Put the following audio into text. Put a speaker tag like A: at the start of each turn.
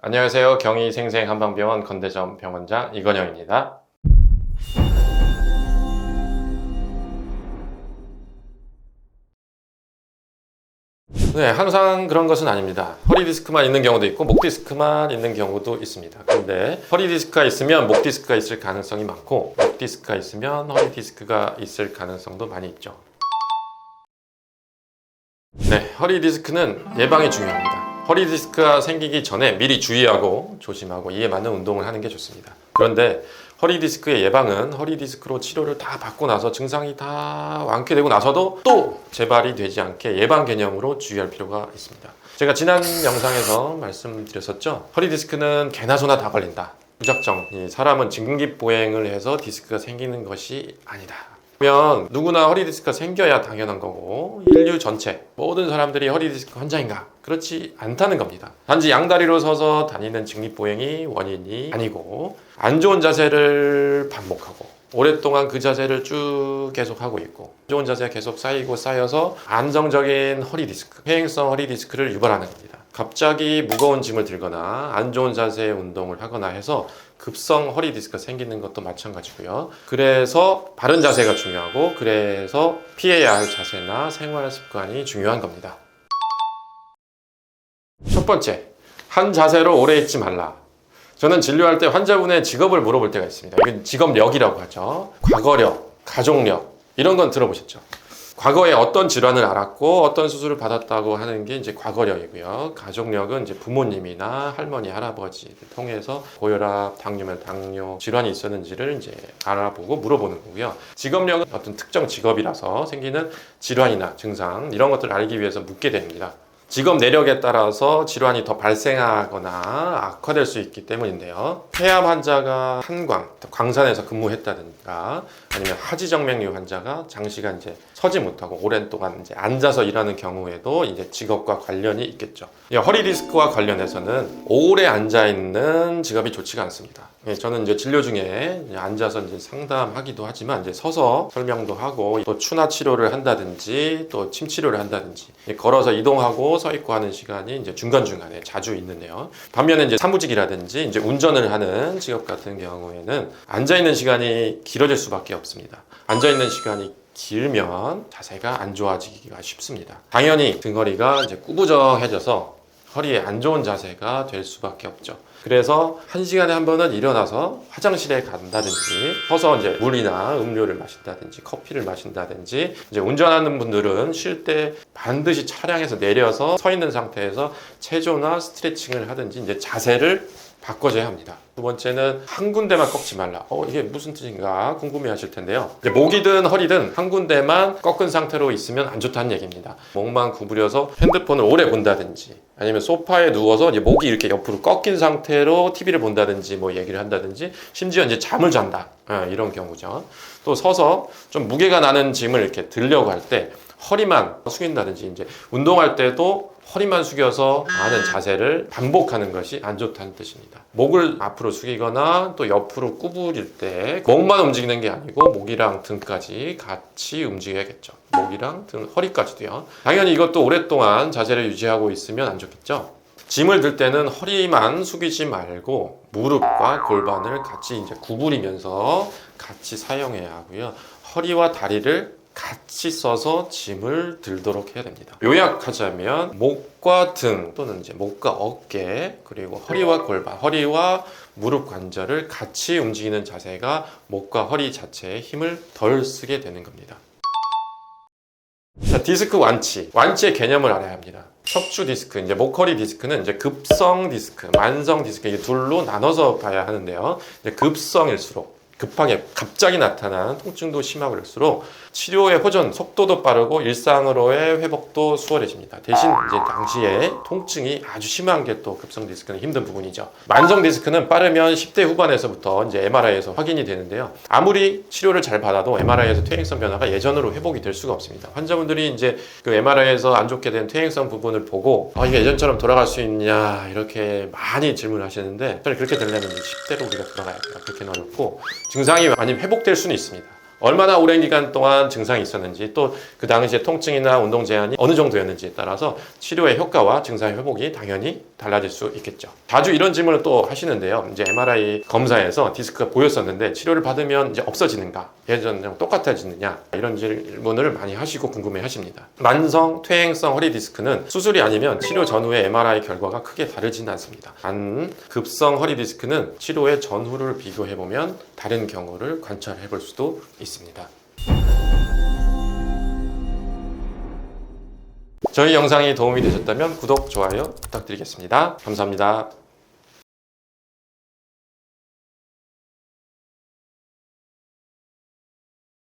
A: 안녕하세요. 경희생생 한방병원 건대점 병원장 이건영입니다. 네, 항상 그런 것은 아닙니다. 허리 디스크만 있는 경우도 있고 목 디스크만 있는 경우도 있습니다. 근데 허리 디스크가 있으면 목 디스크가 있을 가능성이 많고 목 디스크가 있으면 허리 디스크가 있을 가능성도 많이 있죠. 네, 허리 디스크는 예방이 중요합니다. 허리 디스크가 생기기 전에 미리 주의하고 조심하고 이에 맞는 운동을 하는 게 좋습니다. 그런데 허리 디스크의 예방은 허리 디스크로 치료를 다 받고 나서 증상이 다 완쾌되고 나서도 또 재발이 되지 않게 예방 개념으로 주의할 필요가 있습니다. 제가 지난 영상에서 말씀드렸었죠. 허리 디스크는 개나 소나 다 걸린다. 무작정 이 사람은 진기보행을 해서 디스크가 생기는 것이 아니다. 그러면 누구나 허리 디스크가 생겨야 당연한 거고 인류 전체 모든 사람들이 허리 디스크 환자인가? 그렇지 않다는 겁니다. 단지 양다리로 서서 다니는 직립보행이 원인이 아니고 안 좋은 자세를 반복하고 오랫동안 그 자세를 쭉 계속하고 있고 좋은 자세가 계속 쌓이고 쌓여서 안정적인 허리 디스크, 회행성 허리 디스크를 유발하는 겁니다. 갑자기 무거운 짐을 들거나 안 좋은 자세의 운동을 하거나 해서 급성 허리 디스크가 생기는 것도 마찬가지고요. 그래서 바른 자세가 중요하고 그래서 피해야 할 자세나 생활 습관이 중요한 겁니다. 첫 번째, 한 자세로 오래 있지 말라. 저는 진료할 때 환자분의 직업을 물어볼 때가 있습니다. 이건 직업력이라고 하죠. 과거력, 가족력 이런 건 들어보셨죠? 과거에 어떤 질환을 앓았고 어떤 수술을 받았다고 하는 게 이제 과거력이고요. 가족력은 이제 부모님이나 할머니, 할아버지를 통해서 고혈압, 당뇨면 당뇨 질환이 있었는지를 이제 알아보고 물어보는 거고요. 직업력은 어떤 특정 직업이라서 생기는 질환이나 증상 이런 것들을 알기 위해서 묻게 됩니다. 직업 내력에 따라서 질환이 더 발생하거나 악화될 수 있기 때문인데요. 폐암 환자가 한광, 광산에서 근무했다든가 아니면 하지정맥류 환자가 장시간 이제 서지 못하고 오랜 동안 이제 앉아서 일하는 경우에도 이제 직업과 관련이 있겠죠. 이 허리 디스크와 관련해서는 오래 앉아 있는 직업이 좋지가 않습니다. 예, 저는 이제 진료 중에 앉아서 이제 상담하기도 하지만 이제 서서 설명도 하고 또 추나 치료를 한다든지 또 침 치료를 한다든지 예, 걸어서 이동하고 서 있고 하는 시간이 이제 중간 중간에 자주 있는데요. 반면에 이제 사무직이라든지 이제 운전을 하는 직업 같은 경우에는 앉아 있는 시간이 길어질 수밖에 없습니다. 앉아 있는 시간이 길면 자세가 안 좋아지기가 쉽습니다. 당연히 등허리가 이제 구부정해져서 허리에 안 좋은 자세가 될 수밖에 없죠. 그래서 한 시간에 한 번은 일어나서 화장실에 간다든지 서서 이제 물이나 음료를 마신다든지 커피를 마신다든지 이제 운전하는 분들은 쉴 때 반드시 차량에서 내려서 서 있는 상태에서 체조나 스트레칭을 하든지 이제 자세를 바꿔줘야 합니다. 두 번째는 한 군데만 꺾지 말라. 어, 이게 무슨 뜻인가 궁금해 하실 텐데요. 목이든 허리든 한 군데만 꺾은 상태로 있으면 안 좋다는 얘기입니다. 목만 구부려서 핸드폰을 오래 본다든지 아니면 소파에 누워서 이제 목이 이렇게 옆으로 꺾인 상태로 TV를 본다든지 뭐 얘기를 한다든지 심지어 이제 잠을 잔다. 어, 이런 경우죠. 또 서서 좀 무게가 나는 짐을 이렇게 들려고 할 때 허리만 숙인다든지 이제 운동할 때도 허리만 숙여서 하는 자세를 반복하는 것이 안 좋다는 뜻입니다. 목을 앞으로 숙이거나 또 옆으로 구부릴 때 목만 움직이는 게 아니고 목이랑 등까지 같이 움직여야겠죠. 목이랑 등, 허리까지도요. 당연히 이것도 오랫동안 자세를 유지하고 있으면 안 좋겠죠. 짐을 들 때는 허리만 숙이지 말고 무릎과 골반을 같이 이제 구부리면서 같이 사용해야 하고요. 허리와 다리를 같이 써서 짐을 들도록 해야 됩니다. 요약하자면 목과 등 또는 이제 목과 어깨 그리고 허리와 골반, 허리와 무릎 관절을 같이 움직이는 자세가 목과 허리 자체에 힘을 덜 쓰게 되는 겁니다. 자, 디스크 완치. 완치의 개념을 알아야 합니다. 척추 디스크, 이제 목허리 디스크는 이제 급성 디스크, 만성 디스크 이게 둘로 나눠서 봐야 하는데요. 급성일수록 급하게 갑자기 나타난 통증도 그럴수록 치료의 호전 속도도 빠르고 일상으로의 회복도 수월해집니다. 대신 이제 당시에 통증이 아주 심한 게 또 급성 디스크는 힘든 부분이죠. 만성 디스크는 빠르면 10대 후반에서부터 이제 MRI에서 확인이 되는데요. 아무리 치료를 잘 받아도 MRI에서 퇴행성 변화가 예전으로 회복이 될 수가 없습니다. 환자분들이 이제 그 MRI에서 안 좋게 된 퇴행성 부분을 보고 아, 이게 예전처럼 돌아갈 수 있냐 이렇게 많이 질문하시는데 저는 그렇게 되려면 10대로 우리가 돌아가야 된다. 그렇게 어렵고 증상이 많이 회복될 수는 있습니다. 얼마나 오랜 기간 동안 증상이 있었는지 또 그 당시에 통증이나 운동 제한이 어느 정도였는지에 따라서 치료의 효과와 증상 회복이 당연히 달라질 수 있겠죠. 자주 이런 질문을 또 하시는데요. 이제 MRI 검사에서 디스크가 보였었는데 치료를 받으면 이제 없어지는가? 예전랑 똑같아지느냐? 이런 질문을 많이 하시고 궁금해 하십니다. 만성 퇴행성 허리 디스크는 수술이 아니면 치료 전후의 MRI 결과가 크게 다르지는 않습니다. 단 급성 허리 디스크는 치료의 전후를 비교해 보면 다른 경우를 관찰해 볼 수도 있습니다. 저희 영상이 도움이 되셨다면 구독, 좋아요 부탁드리겠습니다. 감사합니다.